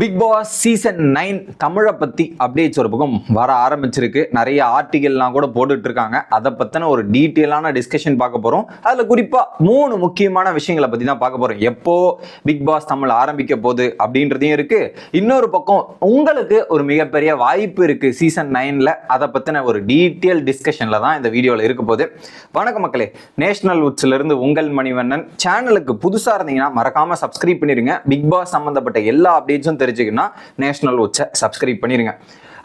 Big Boss season nine தமிழை பற்றி updates ஒரு பக்கம் வர ஆரம்பிச்சிருக்கு. நிறைய ஆர்டிகல்லாம் கூட போட்டுட்டு இருக்காங்க அதை பற்றின ஒரு டீட்டெயிலான டிஸ்கஷன் பார்க்க போகிறோம் அதில் குறிப்பாக மூணு முக்கியமான விஷயங்களை பற்றி தான் பார்க்க போகிறோம் எப்போ பிக் பாஸ் தமிழ் ஆரம்பிக்க போகுது அப்படின்றதையும் இருக்குது இன்னொரு பக்கம் உங்களுக்கு ஒரு மிகப்பெரிய வாய்ப்பு இருக்குது சீசன் நைனில் அதை பற்றின ஒரு டீட்டெயில் டிஸ்கஷனில் தான் இந்த வீடியோவில் இருக்க போகுது. வணக்கம் மக்களே. நேஷனல் உட்ஸ்லேருந்து உங்கள் மணிவண்ணன். சேனலுக்கு புதுசாக இருந்தீங்கன்னா மறக்காமல் சப்ஸ்கிரைப் பண்ணிடுங்க பிக் பாஸ் சம்மந்தப்பட்ட எல்லா அப்டேட்ஸும் தெரிஞ்சுக்கணும்னா நேஷனல் உட்ஸை சப்ஸ்கிரைப் பண்ணிடுங்க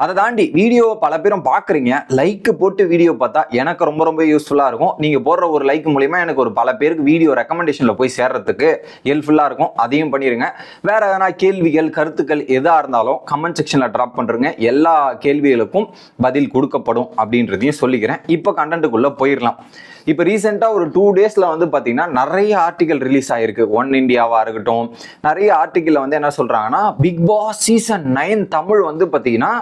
அதை தாண்டி வீடியோவை பல பேரும் பார்க்குறீங்க. லைக் போட்டு வீடியோ பார்த்தா எனக்கு ரொம்ப ரொம்ப யூஸ்ஃபுல்லாக இருக்கும். நீங்கள் போடுற ஒரு லைக் மூலிமா எனக்கு ஒரு பல பேருக்கு வீடியோ ரெக்கமெண்டேஷனில் போய் சேர்றதுக்கு ஹெல்ப்ஃபுல்லாக இருக்கும். அதையும் பண்ணிடுங்க வேறு எதனா கேள்விகள் கருத்துக்கள் எதாக இருந்தாலும் கமெண்ட் செக்ஷனில் ட்ராப் பண்ணுறங்க எல்லா கேள்விகளுக்கும் பதில் கொடுக்கப்படும் அப்படின்றதையும் சொல்லிக்கிறேன். இப்போ கண்டென்ட்டுக்குள்ளே போயிடலாம் இப்போ ரீசெண்டாக ஒரு டூ டேஸில் வந்து பார்த்தீங்கன்னா நிறைய ஆர்டிகல் ரிலீஸ் ஆகிருக்கு ஒன் இண்டியாவாக இருக்கட்டும் நிறைய ஆர்டிக்கலில் வந்து என்ன சொல்கிறாங்கன்னா Bigg Boss season nine Tamil வந்து பார்த்தீங்கன்னா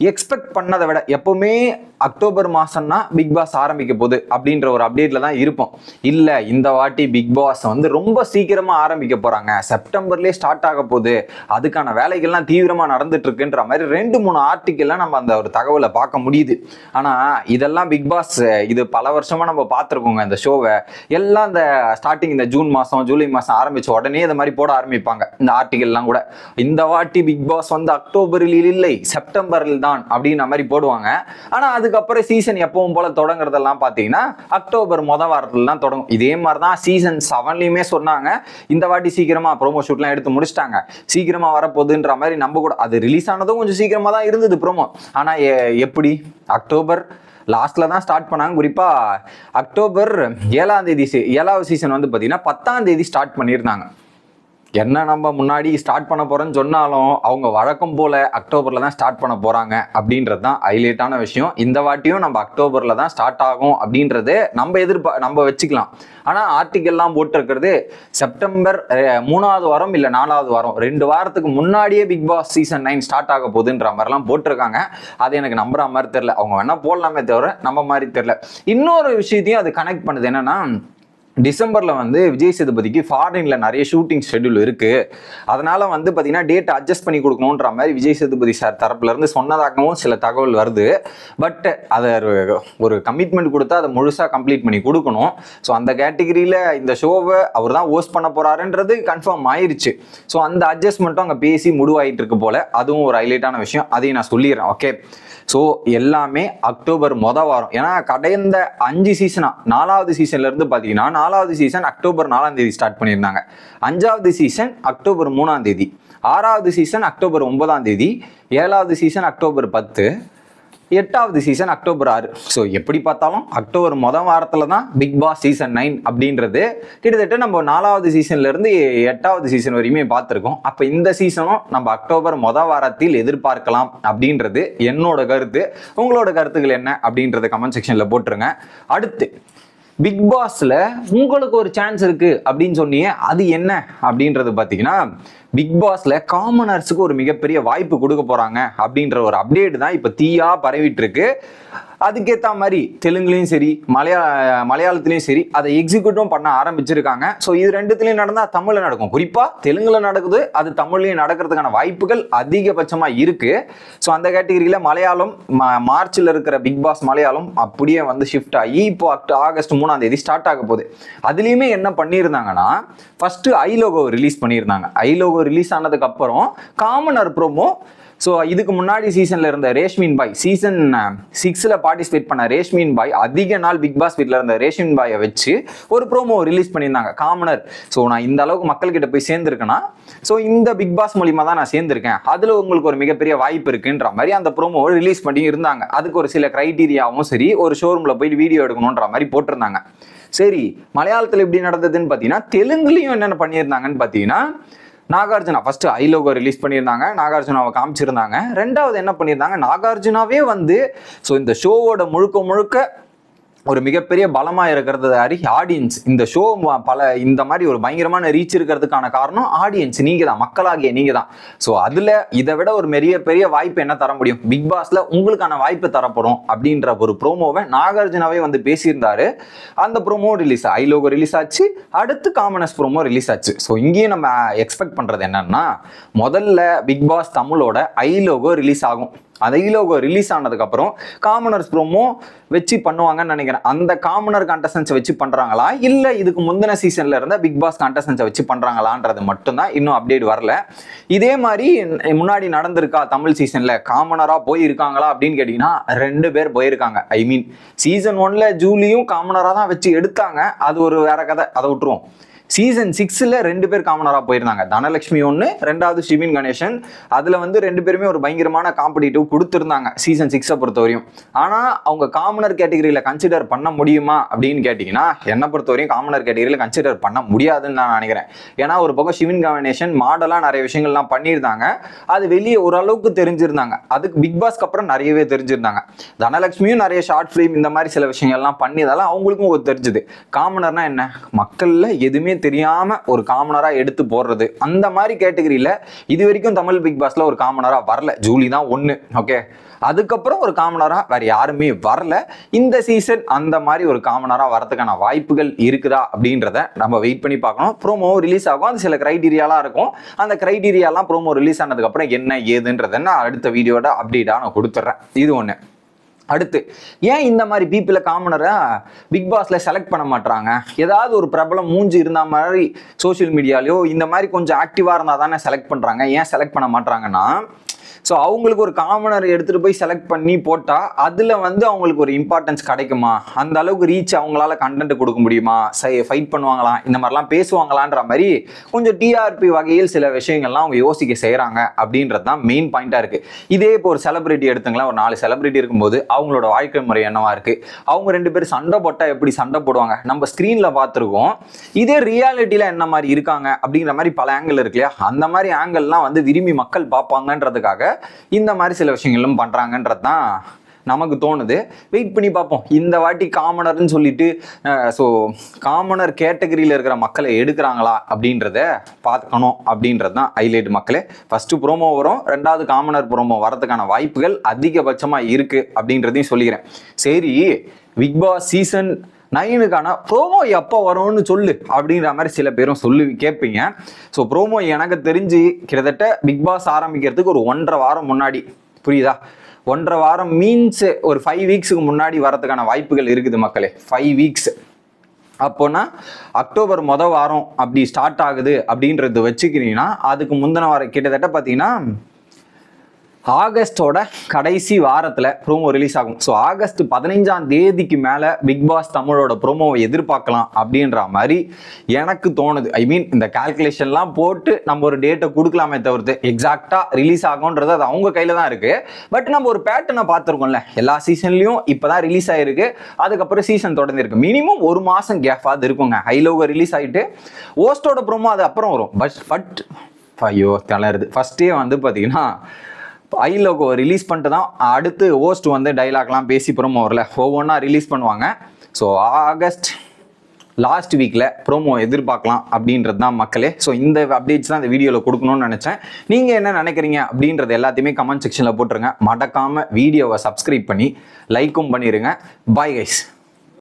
எக்ஸ்பெக்ட் பண்ணதை விட எப்பவுமே அக்டோபர் மாசம்னா பிக் பாஸ் ஆரம்பிக்க போகுது அப்படின்ற ஒரு அப்டேட்ல தான் இருப்போம். இல்ல இந்த வாட்டி பிக் பாஸ் வந்து ரொம்ப சீக்கிரமா ஆரம்பிக்க போறாங்க. செப்டம்பர்லேயே ஸ்டார்ட் ஆக போகுது. அதுக்கான வேலைகள்லாம் தீவிரமா நடந்துட்டு இருக்குன்ற மாதிரி ரெண்டு மூணு ஆர்டிக்கல்லாம் நம்ம அந்த ஒரு தகவலை பார்க்க முடியுது. ஆனா இதெல்லாம் பிக் பாஸ் இது பல வருஷமா நம்ம பார்த்துருக்கோங்க இந்த ஷோவை எல்லாம் இந்த ஸ்டார்டிங் இந்த ஜூன் மாசம் ஜூலை மாசம் ஆரம்பிச்ச உடனே இந்த மாதிரி போட ஆரம்பிப்பாங்க. இந்த ஆர்டிக்கல்லாம் கூட. இந்த வாட்டி பிக் பாஸ் வந்து அக்டோபரில் இல்லை செப்டம்பரில் தான் அப்படின்ற மாதிரி போடுவாங்க. ஆனால் அதுக்கப்புறம் சீசன் எப்பவும் போல தொடங்குறதெல்லாம் பார்த்தீங்கன்னா அக்டோபர் மொத வாரத்துலலாம் தொடங்கும். இதே மாதிரி தான் சீசன் செவன்லையுமே சொன்னாங்க. இந்த வாட்டி சீக்கிரமாக ப்ரோமோ ஷூட்லாம் எடுத்து முடிச்சிட்டாங்க. சீக்கிரமாக வரப்போகுதுன்ற மாதிரி நம்ப கூட அது ரிலீஸ் ஆனதும் கொஞ்சம் சீக்கிரமாக தான் இருந்தது ப்ரோமோ ஆனால் எப்படி? அக்டோபர் லாஸ்ட்ல தான் ஸ்டார்ட் பண்ணாங்க. குறிப்பா அக்டோபர் ஏழாம் தேதி ஏழாவது சீசன் வந்து பார்த்தீங்கன்னா பத்தாம் தேதி ஸ்டார்ட் பண்ணியிருந்தாங்க. என்ன நம்ம முன்னாடி ஸ்டார்ட் பண்ண போகிறோன்னு சொன்னாலும் அவங்க வழக்கம் போல் அக்டோபரில் தான் ஸ்டார்ட் பண்ண போகிறாங்க அப்படின்றது தான் ஹைலைட்டான விஷயம். இந்த வாட்டியும் நம்ம அக்டோபரில் தான் ஸ்டார்ட் ஆகும் அப்படின்றது நம்ம எதிர்பா நம்ம வச்சுக்கலாம். ஆனால் ஆர்டிக்கல்லாம் போட்டிருக்கிறது செப்டம்பர் மூணாவது வாரம் இல்லை நாலாவது வாரம். ரெண்டு வாரத்துக்கு முன்னாடியே Bigg Boss season nine start ஆக போகுதுன்ற மாதிரிலாம் போட்டிருக்காங்க. அது எனக்கு நம்புற மாதிரி தெரில அவங்க வேணால் போடலாமே தவிர நம்ம மாதிரி தெரில இன்னொரு விஷயத்தையும் அது கனெக்ட் பண்ணுது. என்னென்னா டிசம்பரில் வந்து விஜய் சேதுபதிக்கு ஃபாரினில் நிறைய ஷூட்டிங் ஷெட்யூல் இருக்குது அதனால் வந்து பார்த்திங்கன்னா டேட் அட்ஜஸ்ட் பண்ணி கொடுக்கணுன்ற மாதிரி விஜய் சேதுபதி சார் தரப்புலேருந்து சொன்னதாகவும் சில தகவல் வருது. பட் அதை ஒரு- கமிட்மெண்ட் கொடுத்தா அதை முழுசாக கம்ப்ளீட் பண்ணி கொடுக்கணும். ஸோ அந்த கேட்டகிரியில் இந்த ஷோவை அவர் தான் ஹோஸ்ட் பண்ண போகிறாருன்றது கன்ஃபார்ம் ஆயிடுச்சு ஸோ அந்த அட்ஜஸ்ட்மெண்ட்டும் அங்கே பேசி முடிவாயிட்டு இருக்கு போல. அதுவும் ஒரு ஹைலைட்டான விஷயம். அதையும் நான் சொல்லிடுறேன். ஓகே ஸோ எல்லாமே அக்டோபர் மொதல் வாரம். ஏன்னா கடந்த அஞ்சு சீசனாக நாலாவது சீசன்லேருந்து பார்த்தீங்கன்னா நாலாவது சீசன் அக்டோபர் நாலாம் தேதி ஸ்டார்ட் பண்ணியிருந்தாங்க. அஞ்சாவது சீசன் அக்டோபர் மூணாம் தேதி. ஆறாவது சீசன் அக்டோபர் ஒன்பதாம் தேதி. ஏழாவது சீசன் அக்டோபர் பத்து. எட்டாவது சீசன் அக்டோபர் ஆறு. ஸோ எப்படி பார்த்தாலும் அக்டோபர் மொதல் வாரத்தில் தான் பிக் பாஸ் சீசன் நைன் அப்படின்றது கிட்டத்தட்ட நம்ம நாலாவது சீசன்லேருந்து எட்டாவது சீசன் வரையுமே பார்த்துருக்கோம். அப்போ இந்த சீசனும் நம்ம அக்டோபர் மொதல் வாரத்தில் எதிர்பார்க்கலாம் அப்படின்றது என்னோட கருத்து. உங்களோட கருத்துக்கள் என்ன அப்படின்றத கமெண்ட் செக்ஷனில் போட்டுருங்க. அடுத்து பிக் பாஸ்ல உங்களுக்கு ஒரு சான்ஸ் இருக்கு அப்படின்னு சொன்னீங்க அது என்ன அப்படின்றது பார்த்தீங்கன்னா பிக் பாஸ்ல காமனர்ஸுக்கு ஒரு மிகப்பெரிய வாய்ப்பு கொடுக்க போறாங்க அப்படின்ற ஒரு அப்டேட் தான் இப்போ தீயா பரவிட்டு இருக்கு. அதுக்கேற்ற மாதிரி தெலுங்குலையும் சரி மலையா மலையாளத்துலையும் சரி அதை எக்ஸிக்யூட்டும் பண்ண ஆரம்பிச்சிருக்காங்க. ஸோ இது ரெண்டுத்துலையும் நடந்தால் தமிழில் நடக்கும். குறிப்பாக தெலுங்குல நடக்குது அது தமிழ்லையும் நடக்கிறதுக்கான வாய்ப்புகள் அதிகபட்சமாக இருக்கு. ஸோ அந்த கேட்டகரியில் மலையாளம் மார்ச்சில் இருக்கிற பிக் பாஸ் மலையாளம் அப்படியே வந்து ஷிஃப்ட் ஆகி இப்போ ஆகஸ்ட் மூணாம் தேதி ஸ்டார்ட் ஆக போகுது. அதுலேயுமே என்ன பண்ணியிருந்தாங்கன்னா ஃபர்ஸ்ட் ஐ லோகோ ரிலீஸ் பண்ணியிருந்தாங்க. ஐ லோகோ ரிலீஸ் ஆனதுக்கப்புறம் காமனர் ப்ரோமோ ஸோ இதுக்கு முன்னாடி சீசனில் இருந்த ரேஷ்மின் பாய் சீசன் சிக்ஸில் பார்ட்டிசிபேட் பண்ண ரேஷ்மின் பாய் அதிக நாள் பிக் பாஸ் வீட்டில் இருந்த ரேஷ்மின் பாயை வச்சு ஒரு ப்ரோமோ ரிலீஸ் பண்ணியிருந்தாங்க காமனர். ஸோ நான் இந்த அளவுக்கு மக்கள்கிட்ட போய் சேர்ந்துருக்கேன்னா ஸோ இந்த பிக் பாஸ் மூலிமா தான் நான் சேர்ந்திருக்கேன். அதில் உங்களுக்கு ஒரு மிகப்பெரிய வாய்ப்பு இருக்குன்ற மாதிரி அந்த ப்ரோமோ ரிலீஸ் பண்ணி இருந்தாங்க. அதுக்கு ஒரு சில க்ரைட்டீரியாவும் சரி ஒரு ஷோரூமில் போயிட்டு வீடியோ எடுக்கணுன்ற மாதிரி போட்டிருந்தாங்க. சரி மலையாளத்தில் எப்படி நடந்ததுன்னு பார்த்தீங்கன்னா தெலுங்குலையும் என்னென்ன பண்ணியிருந்தாங்கன்னு பார்த்தீங்கன்னா Nagarjuna. First eye logo release பண்ணியிருந்தாங்க. நாகார்ஜுனாவை காமிச்சிருந்தாங்க. ரெண்டாவது என்ன பண்ணியிருந்தாங்க? நாகார்ஜுனாவே வந்து ஸோ இந்த ஷோவோட முழுக்க முழுக்க ஒரு மிகப்பெரிய பலமாக இருக்கிறது ஆடியன்ஸ் இந்த ஷோ பல இந்த மாதிரி ஒரு பயங்கரமான ரீச் இருக்கிறதுக்கான காரணம் ஆடியன்ஸ் நீங்கள் தான் மக்களாகிய நீங்கள் தான் ஸோ அதில் இதை விட ஒரு பெரிய பெரிய வாய்ப்பு என்ன தர முடியும்? பிக் பாஸில் உங்களுக்கான வாய்ப்பு தரப்படும் அப்படின்ற ஒரு ப்ரோமோவை நாகார்ஜுனாவே வந்து பேசியிருந்தாரு. அந்த promo release eye logo release ஆச்சு. அடுத்து காமனஸ் ப்ரோமோ ரிலீஸ் ஆச்சு. ஸோ இங்கேயும் நம்ம எக்ஸ்பெக்ட் பண்ணுறது என்னன்னா முதல்ல பிக் பாஸ் தமிழோட ஐ லோகோ ரிலீஸ் ஆகும். அந்த லோகோ ரிலீஸ் ஆனதுக்கப்புறம் காமனர்ஸ் ப்ரோமோ வச்சு பண்ணுவாங்கன்னு நினைக்கிறேன். அந்த காமனர் கான்டஸ்டன்ஸை வச்சு பண்றாங்களா? இல்லை இதுக்கு முந்தின சீசன்ல இருந்த பிக் பாஸ் கான்டெஸ்டன்ஸை வச்சு பண்றாங்களான்றது மட்டும்தான் இன்னும் அப்டேட் வரல. இதே மாதிரி முன்னாடி நடந்திருக்கா தமிழ் சீசன்ல காமனரா போயிருக்காங்களா அப்படின்னு கேட்டீங்கன்னா ரெண்டு பேர் போயிருக்காங்க. ஐ மீன் சீசன் ஒன்ல ஜூலியும் காமனரா தான் வச்சு எடுத்தாங்க. அது ஒரு வேற கதை. அதை விட்டுருவோம். சீசன் சிக்ஸில் ரெண்டு பேர் காமனராக போயிருந்தாங்க. தனலட்சுமி ஒன்று ரெண்டாவது சிவின் கணேசன். அதில் வந்து ரெண்டு பேருமே ஒரு பயங்கரமான காம்படிட்டிவ் கொடுத்துருந்தாங்க சீசன் சிக்ஸை பொறுத்தவரையும். ஆனால் அவங்க காமனர் கேட்டகரியில் கன்சிடர் பண்ண முடியுமா அப்படின்னு கேட்டிங்கன்னா என்னை பொறுத்தவரையும் காமனர் கேட்டகரியில் கன்சிடர் பண்ண முடியாதுன்னு நான் நினைக்கிறேன். ஏன்னா ஒரு பக்கம் சிவின் கணேசன் மாடலாக நிறைய விஷயங்கள்லாம் பண்ணியிருந்தாங்க. அது வெளியே ஓரளவுக்கு தெரிஞ்சிருந்தாங்க. அதுக்கு பிக் பாஸ்க்கு அப்புறம் நிறையவே தெரிஞ்சிருந்தாங்க. தனலட்சுமியும் நிறைய ஷார்ட் ஃபிலிம் இந்த மாதிரி சில விஷயங்கள்லாம் பண்ணியதால அவங்களுக்கும் ஒரு தெரிஞ்சுது. காமனர்னா என்ன? மக்களில் எதுவுமே தெரியாம ஒரு காமனரா எடுத்து போடுறது. அந்த மாதிரி கேட்டகரியில இது வரைக்கும் தமிழ் பிக் பாஸ்ல ஒரு காமனரா வரல. ஜூலி தான் ஒண்ணு ஓகே அதுக்கப்புறம் ஒரு காமனரா வேற யாருமே வரல. இந்த சீசன் அந்த மாதிரி ஒரு காமனரா வரதுக்கான வாய்ப்புகள் இருக்குதா அப்படின்றத நம்ம வெயிட் பண்ணி பார்க்கணும். ப்ரோமோ ரிலீஸ் ஆகும். அது சில கிரைடீரியாலாம் இருக்கும். அந்த கிரைடீரியாலாம் ப்ரோமோ ரிலீஸ் ஆனதுக்கு அப்புறம் என்ன ஏதுன்றதை நான் அடுத்த வீடியோட அப்டேட்டாக நான் கொடுத்துட்றேன். இது ஒன்று அடுத்து ஏன் இந்த மாதிரி பீப்புளை காமனரை பிக் பாஸ்ல செலக்ட் பண்ண மாட்டாங்க ஏதாவது ஒரு பிரபலம் மூஞ்சி இருந்த மாதிரி சோஷியல் மீடியாலையோ இந்த மாதிரி கொஞ்சம் ஆக்டிவா இருந்தால் தானே செலக்ட் பண்றாங்க? ஏன் செலக்ட் பண்ண மாட்டாங்கன்னா ஸோ அவங்களுக்கு ஒரு காமனர் எடுத்துகிட்டு போய் செலக்ட் பண்ணி போட்டால் அதில் வந்து அவங்களுக்கு ஒரு இம்பார்ட்டன்ஸ் கிடைக்குமா? அந்த அளவுக்கு ரீச் அவங்களால கண்டென்ட் கொடுக்க முடியுமா? ஃபைட் பண்ணுவாங்களா? இந்த மாதிரிலாம் பேசுவாங்களான்ற மாதிரி கொஞ்சம் டிஆர்பி வகையில் சில விஷயங்கள்லாம் அவங்க யோசிக்க செய்கிறாங்க அப்படின்றது தான் மெயின் பாயிண்ட்டாக இருக்குது இதே இப்போ ஒரு செலிபிரிட்டி எடுத்துங்களா ஒரு நாலு செலிபிரிட்டி இருக்கும்போது அவங்களோட வாழ்க்கை முறை என்னவா இருக்குது அவங்க ரெண்டு பேரும் சண்டை போட்டால் எப்படி சண்டை போடுவாங்க? நம்ம ஸ்க்ரீனில் பார்த்துருக்கோம். இதே ரியாலிட்டியில் என்ன மாதிரி இருக்காங்க அப்படிங்கிற மாதிரி பல ஆங்கிள் இருக்கு இல்லையா? அந்த மாதிரி ஆங்கிள்லாம் வந்து விரும்பி மக்கள் பார்ப்பாங்கன்றதுக்காக இந்த மாதிரி சில விஷயங்களும் பண்ணுறாங்கன்றது தான் நமக்கு தோணுது. வெயிட் பண்ணி பார்ப்போம். இந்த வாட்டி காமனர்னு சொல்லிட்டு ஸோ காமனர் கேட்டகரியில் இருக்கிற மக்களை எடுக்கிறாங்களா அப்படின்றத பார்க்கணும் அப்படின்றது தான் ஹைலைட் மக்களே. ஃபஸ்ட்டு ப்ரோமோ வரும். ரெண்டாவது காமனர் ப்ரோமோ வரதுக்கான வாய்ப்புகள் அதிகபட்சமாக இருக்குது அப்படின்றதையும் சொல்லிக்கிறேன். சரி பிக் பாஸ் சீசன் நைனுக்கான ப்ரோமோ எப்போ வரும்னு சொல்லு அப்படிங்கிற மாதிரி சில பேரும் சொல்லி கேட்பீங்க. ஸோ ப்ரோமோ எனக்கு தெரிஞ்சு கிட்டத்தட்ட பிக் பாஸ் ஆரம்பிக்கிறதுக்கு ஒரு ஒன்றரை வாரம் முன்னாடி. புரியுதா? ஒன்றரை வாரம் மீன்ஸ் ஒரு ஃபைவ் வீக்ஸுக்கு முன்னாடி வரதுக்கான வாய்ப்புகள் இருக்குது மக்களே. ஃபைவ் வீக்ஸ் அப்போனா அக்டோபர் மொத வாரம் அப்படி ஸ்டார்ட் ஆகுது அப்படின்றது வச்சுக்கிறீங்கன்னா அதுக்கு முந்தின வாரம் கிட்டத்தட்ட பார்த்தீங்கன்னா ஆகஸ்டோட கடைசி வாரத்தில் ப்ரோமோ ரிலீஸ் ஆகும். ஸோ ஆகஸ்ட் பதினைஞ்சாம் தேதிக்கு மேலே பிக் பாஸ் தமிழோட ப்ரோமோவை எதிர்பார்க்கலாம் அப்படின்ற மாதிரி எனக்கு தோணுது. ஐ மீன் இந்த கால்குலேஷன்லாம் போட்டு நம்ம ஒரு டேட்டை கொடுக்கலாமே தவிர்த்து எக்ஸாக்டாக ரிலீஸ் ஆகும்ன்றது அது அவங்க கையில் தான் இருக்குது பட் நம்ம ஒரு பேட்டர்னை பார்த்துருக்கோம்ல. எல்லா சீசன்லேயும் இப்போ தான் ரிலீஸ் ஆகிருக்கு அதுக்கப்புறம் சீசன் தொடர்ந்து இருக்கு மினிமம் ஒரு மாதம் கேஃபாவது இருக்குங்க. ஹைலோக ரிலீஸ் ஆகிட்டு ஓஸ்டோட ப்ரோமோ அது அப்புறம் வரும். பட் பட் ஐயோ தளருது. ஃபஸ்ட்டே வந்து பார்த்தீங்கன்னா ஐ லோகோ ரிலீஸ் பண்ணிட்டு தான் அடுத்து ஓஸ்ட் வந்து டைலாக்லாம் பேசி ப்ரோமோ வரல. ஒவ்வொன்றா ரிலீஸ் பண்ணுவாங்க. ஸோ ஆகஸ்ட் லாஸ்ட் வீக்கில் ப்ரோமோ எதிர்பார்க்கலாம் அப்படின்றது தான் மக்களே. ஸோ இந்த அப்டேட்ஸ் தான் இந்த வீடியோவில் கொடுக்கணும்னு நினச்சேன். நீங்கள் என்ன நினைக்கிறீங்க அப்படின்றது எல்லாத்தையுமே கமெண்ட் செக்ஷனில் போட்டுருங்க. மடக்காமல் வீடியோவை சப்ஸ்கிரைப் பண்ணி லைக்கும் பண்ணிடுங்க பாய் கைஸ்